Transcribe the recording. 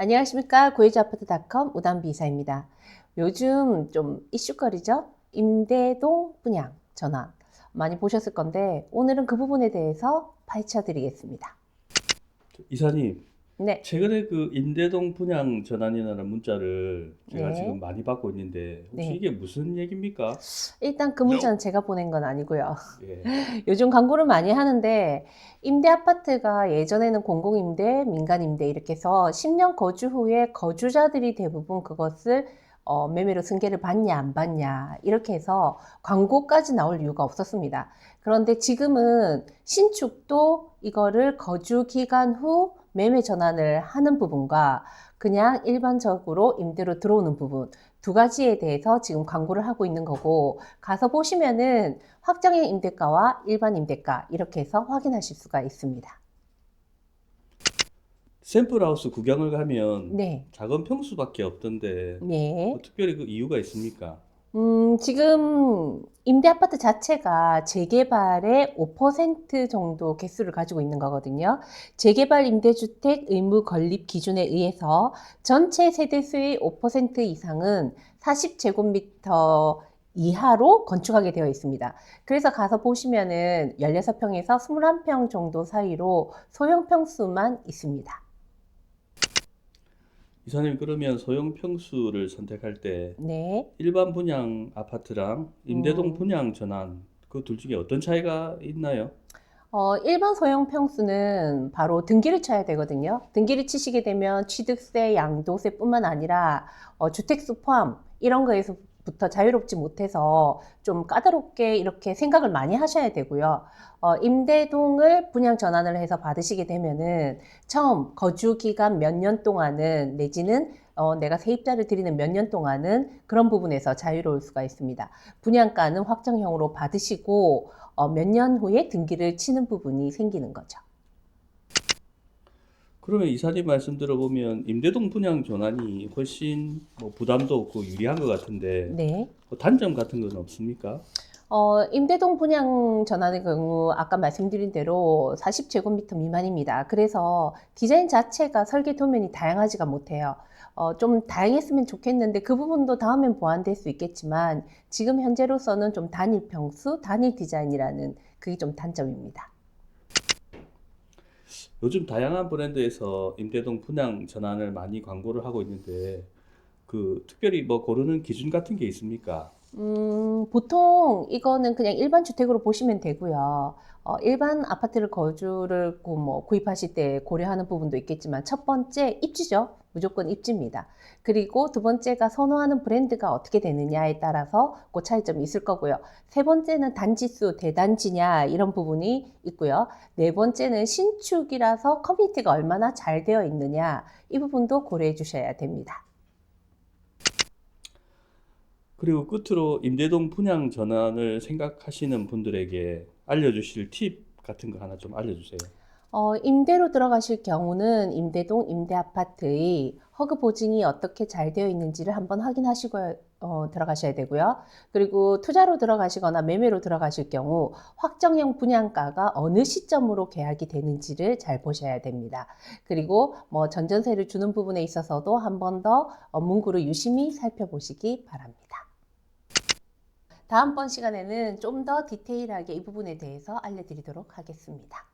안녕하십니까. 고혜주아파트닷컴 우담비 이사입니다. 요즘 좀 이슈거리죠? 임대동 분양 전환. 많이 보셨을 건데, 오늘은 그 부분에 대해서 파헤쳐 드리겠습니다. 이사님, 네. 최근에 그 임대동 분양 전환이라는 문자를 제가 네. 지금 많이 받고 있는데 혹시 네. 이게 무슨 얘기입니까? 일단 그 문자는 제가 보낸 건 아니고요. 예. 요즘 광고를 많이 하는데, 임대 아파트가 예전에는 공공임대, 민간임대 이렇게 해서 10년 거주 후에 거주자들이 대부분 그것을 어, 매매로 승계를 받냐, 안 받냐, 이렇게 해서 광고까지 나올 이유가 없었습니다. 그런데 지금은 신축도 이거를 거주 기간 후 매매 전환을 하는 부분과 그냥 일반적으로 임대로 들어오는 부분 두 가지에 대해서 지금 광고를 하고 있는 거고 가서 보시면은 확정형 임대가와 일반 임대가 이렇게 해서 확인하실 수가 있습니다. 샘플하우스 구경을 가면 네. 작은 평수밖에 없던데 네. 뭐 특별히 그 이유가 있습니까? 음, 지금 임대 아파트 자체가 재개발의 5% 정도 개수를 가지고 있는 거거든요. 재개발 임대주택 의무 건립 기준에 의해서 전체 세대 수의 5% 이상은 40제곱미터 이하로 건축하게 되어 있습니다. 그래서 가서 보시면은 16평에서 21평 정도 사이로 소형 평수만 있습니다. 이사님 그러면 소형 평수를 선택할 때 네. 일반 분양 아파트랑 임대동 음. 분양 전환 그 둘 중에 어떤 차이가 있나요? 어, 일반 소형 평수는 바로 등기를 쳐야 되거든요. 등기를 치시게 되면 취득세, 양도세뿐만 아니라 어, 주택수 포함 이런 거에서 부터 자유롭지 못해서 좀 까다롭게 이렇게 생각을 많이 하셔야 되고요. 어, 임대동을 분양 전환을 해서 받으시게 되면은 처음 거주 기간 몇 년 동안은 내지는 어, 내가 세입자를 드리는 몇 년 동안은 그런 부분에서 자유로울 수가 있습니다. 분양가는 확정형으로 받으시고 어, 몇 년 후에 등기를 치는 부분이 생기는 거죠. 그러면 이사님 말씀 들어보면 임대동 분양 전환이 훨씬 뭐 부담도 없고 유리한 것 같은데 네. 뭐 단점 같은 건 없습니까? 어, 임대동 분양 전환의 경우 아까 말씀드린 대로 40제곱미터 미만입니다. 그래서 디자인 자체가 설계 도면이 다양하지가 못해요. 어, 좀 다양했으면 좋겠는데 그 부분도 다음엔 보완될 수 있겠지만 지금 현재로서는 좀 단일 평수, 단일 디자인이라는 그게 좀 단점입니다. 요즘 다양한 브랜드에서 임대동 분양 전환을 많이 광고를 하고 있는데 그 특별히 뭐 고르는 기준 같은 게 있습니까? 음, 보통 이거는 그냥 일반 주택으로 보시면 되고요. 어, 일반 아파트를 거주를 구- 뭐 구입하실 때 고려하는 부분도 있겠지만 첫 번째 입지죠. 무조건 입지입니다. 그리고 두 번째가 선호하는 브랜드가 어떻게 되느냐에 따라서 그 차이점이 있을 거고요. 세 번째는 단지수 대단지냐 이런 부분이 있고요. 네 번째는 신축이라서 커뮤니티가 얼마나 잘 되어 있느냐 이 부분도 고려해 주셔야 됩니다. 그리고 끝으로 임대동 분양 전환을 생각하시는 분들에게 알려주실 팁 같은 거 하나 좀 알려주세요. 어, 임대로 들어가실 경우는 임대동 임대 아파트의 허그 보증이 어떻게 잘 되어 있는지를 한번 확인하시고 어, 들어가셔야 되고요. 그리고 투자로 들어가시거나 매매로 들어가실 경우 확정형 분양가가 어느 시점으로 계약이 되는지를 잘 보셔야 됩니다. 그리고 뭐 전전세를 주는 부분에 있어서도 한 번더 어, 문구를 유심히 살펴보시기 바랍니다. 다음번 시간에는 좀 더 디테일하게 이 부분에 대해서 알려드리도록 하겠습니다.